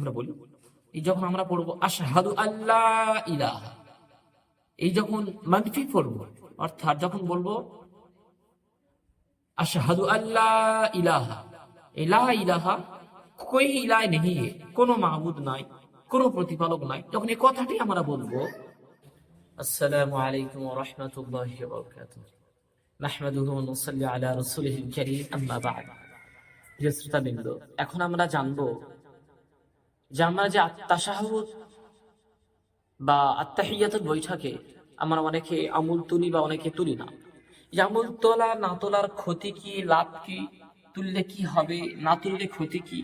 আমরা বলি। এই যখন আমরা পড়ব, আশহাদু আল্লাহ ইলাহা। এই যখন মানফি পড়ব, অর্থাৎ যখন বলব, আশহাদু আল্লাহ ইলাহা। ইলাহ ইলাহা কই ইলাহ কোনো মাহবুদ নাই, কোনো প্রতিপালক নাই। যখন এই কথাটি আমরা বলব, আসসালামু আলাইকুম ওয়া রাহমাতুল্লাহি ওয়া বারাকাতুহু। নাহমাদুহু ওয়া নুসাল্লি আলা রাসূলিহিল কারীম, আম্মা বা'দ। প্রিয় শ্রোতাবৃন্দ, এখন আমরা জানব যে আমরা যে আত্মাশাহুদ বা আত্মাহিয়াতের বৈঠকে আমরা অনেকে আমুল তুলি বা অনেকে তুলি না। যে আমুল তোলা, না তোলার ক্ষতি কি, লাভ কি, তুললে কি হবে, না তুললে ক্ষতি কি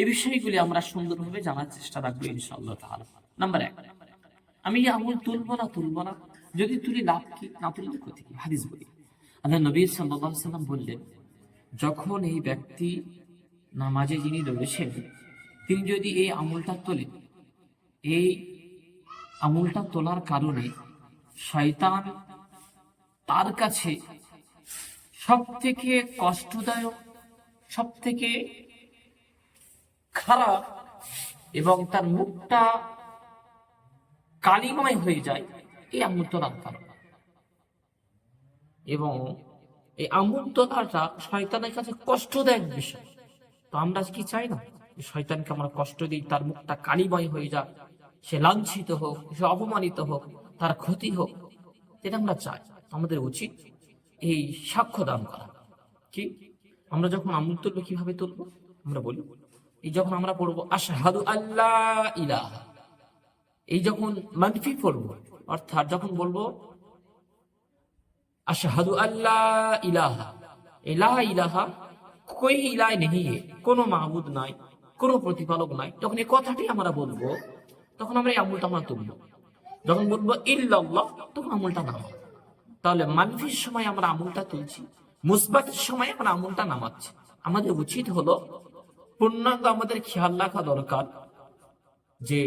এই বিষয়গুলি আমরা সুন্দরভাবে জানার চেষ্টা রাখব ইনশাআল্লাহ তাআলা। নাম্বার এক, আমি আমুল তুলবো না তুলবো না? যদি তুলি, লাভ কি, না তুললে ক্ষতি কি? হাদিস বলি। আল্লাহ নবী আলাইহি সাল্লাম বললেন, যখন এই ব্যক্তি নামাজে যিনি রয়েছেন তিনি যদি এই আমুলটা তোলেন এই আমুলটা তোলার কারণে শয়তান তার কাছে সব থেকে কষ্টদায়ক সব থেকে খারাপ এবং তার মুখটা কালিময় হয়ে যায় এই আমুল তোলার কারণে। এবং এই আমুল তোলাটা শয়তানের কাছে কষ্টদায়ক বিষয়। তো আমরা কি চাই না? শয়তানকে আমরা কষ্ট দিই, তার মুখটা কালিময় হয়ে যাক। সে লাঞ্ছিত হোক, সে অপমানিত হোক, তার ক্ষতি হোক এটা আমরা চাই, আমাদের উচিত এই সাক্ষ্য দান করা। কি? আমরা যখন আমুল তুলবো, কীভাবে তুলবো? আমরা বলি, এই যখন আমরা পড়ব, আশহাদু আল্লাহ ইলাহা। এই যখন মানফি পড়ব, অর্থাৎ যখন বলব, আশহাদু আল্লাহ ইলাহা। ইলাহ ইলাহা কই ইলাহ নেই? কোনো মাহবুদ নাই। কোনো প্রতিপালক নাই। যখন এই কথাটি আমরা বলব, তখন আমরা এই আমুলটা আমরা তুলবো। যখন বলব ইল্লাল্লাহ, তখন আমুলটা নামাবো। তাহলে মানফির সময় আমরা আমুলটা তুলছি, মুসবাতের সময় আমরা আমুলটা নামাচ্ছি। আমাদের উচিত হলো পূর্ণাঙ্গ আমাদের খেয়াল রাখা দরকার যে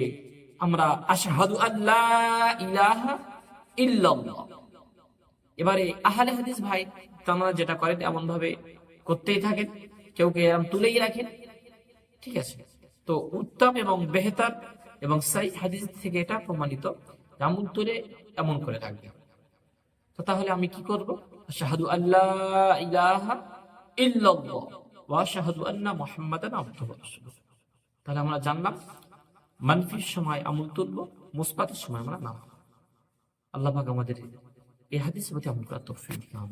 আমরা আশহাদু আল্লাহ ইলাহা ইল্লাল্লাহ। এবারে আহলে হাদিস ভাই, তারা যেটা করেন এমন ভাবে করতেই থাকেন। কেউ কে এরম তুলেই রাখেন। ঠিক আছে? তো উত্তম এবং বেহতার এবং সাই হাদিস থেকে এটা প্রমাণিত যেমন তুলে এমন করে রাখবে। তো তাহলে আমি কি করব? শাহাদু আল্লাহ ইলাহা ইল্লাল্লাহ ওয়া শাহাদু আন্না মুহাম্মাদান আবদুহু তাহলে আমরা জানলাম, মানফির সময় আমল তুলব, মুসবাতের সময় আমরা নাম আল্লাহ পাক আমাদের এই হাদিস প্রতি আমল করার তৌফিক দান।